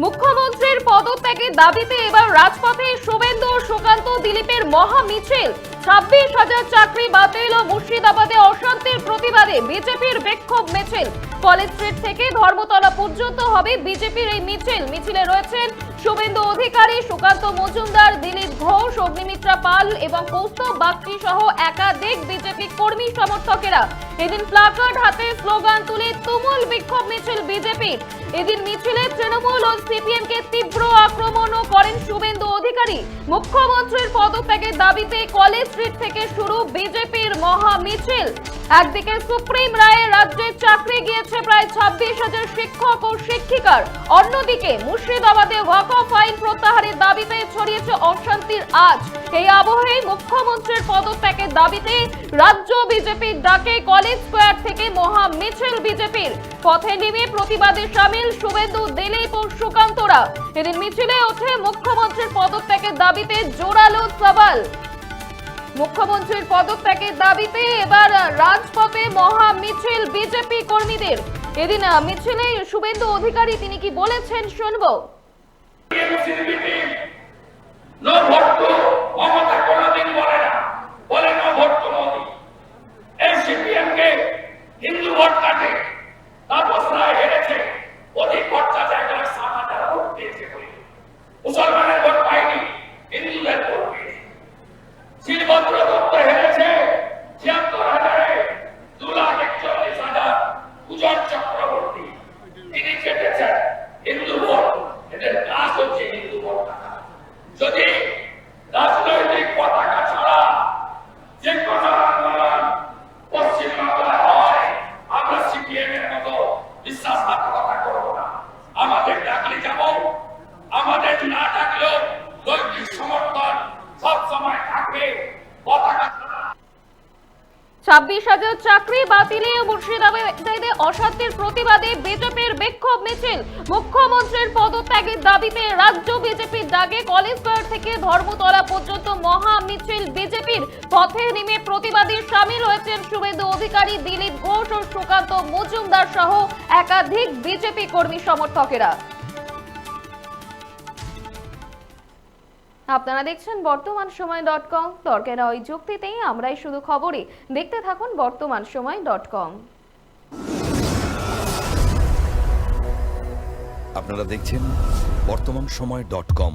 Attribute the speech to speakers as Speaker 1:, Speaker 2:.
Speaker 1: মুখ্যমন্ত্রীর পদত্যাগের দাবিতে এবার রাজপথে শুভেন্দু ও সুকান্ত দিলীপের মহা মিছিল। ছাব্বিশ হাজার চাকরি বাতিল ও মুর্শিদাবাদে অশান্তির প্রতিবাদে বিজেপির বিক্ষোভ মিছিল। কলেজ স্ট্রিট থেকে ধর্মতলা পর্যন্ত হবে বিজেপির এই মিছিল। মিছিলে রয়েছেন শুভেন্দু অধিকারী, সুকান্ত মজুমদার, দিলীপ ঘোষ, অগ্নিমিত্রা পাল এবং কৌস্তব বাগচি সহ একাধিক বিজেপি কর্মী সমর্থকেরা। এদিন প্লাকার্ড হাতে স্লোগান তুলে তুমুল বিক্ষোভ মিছিল বিজেপির। এদিন মিছিলে তৃণমূল ও সিপিএম কে তীব্র আক্রমণও করেন শুভেন্দু অধিকারী। মুখ্যমন্ত্রীর পদত্যাগের দাবিতে কলেজ স্ট্রিট থেকে শুরু বিজেপির মহা মিছিল। একদিকে সুপ্রিম রায়ে রাজ্যে চাকরি গিয়েছে প্রায় ছাব্বিশ হাজার শিক্ষক ও শিক্ষিকার। অন্যদিকে মুর্শিদাবাদে ওয়াকফ আইন প্রত্যাহারের দাবিতে ছড়িয়েছে অশান্তির আজ। এই আবহে মুখ্যমন্ত্রীর পদত্যাগের দাবিতে রাজ্য বিজেপির ডাকে কলেজ স্কোয়ার থেকে মহা মিছিল বিজেপির। পথে নেমে প্রতিবাদে সামিল শুভেন্দু দিলীপ ও সুকান্তরা। এদিন মিছিলে ওঠে মুখ্যমন্ত্রীর পদত্যাগের দাবিতে জোরালো সওয়াল। মুখ্যমন্ত্রীর পদত্যাগের দাবিতে এবার রাজপথে মহা মিছিল বিজেপি কর্মীদের। এদিন মিছিলে শুভেন্দু অধিকারী, তিনি কি বলেছেন শুনব? ছাব্বিশ হাজার চাকরি বাতিলে মুর্শিদাবাদে অশান্তির প্রতিবাদে বিজেপির বিক্ষোভ মিছিল। মুখ্যমন্ত্রীর পদত্যাগের দাবিতে রাজ্য বিজেপির ডাকে কলেজ স্কোয়ার থেকে ধর্মতলা পর্যন্ত মহা মিছিল। বিজেপির পথে নেমে প্রতিবাদে সামিল হয়েছেন শুভেন্দু অধিকারী দিলীপ ঘোষ ও সুকান্ত মজুমদার সহ একাধিক বিজেপি কর্মী সমর্থকেরা। আপনারা দেখছেন বর্তমান সময় ডট কম। তর্কের ওই যুক্তিতেই আমরাই শুধু খবরই। দেখতে থাকুন বর্তমান সময় ডট কম।
Speaker 2: আপনারা দেখছেন বর্তমান সময় ডট কম।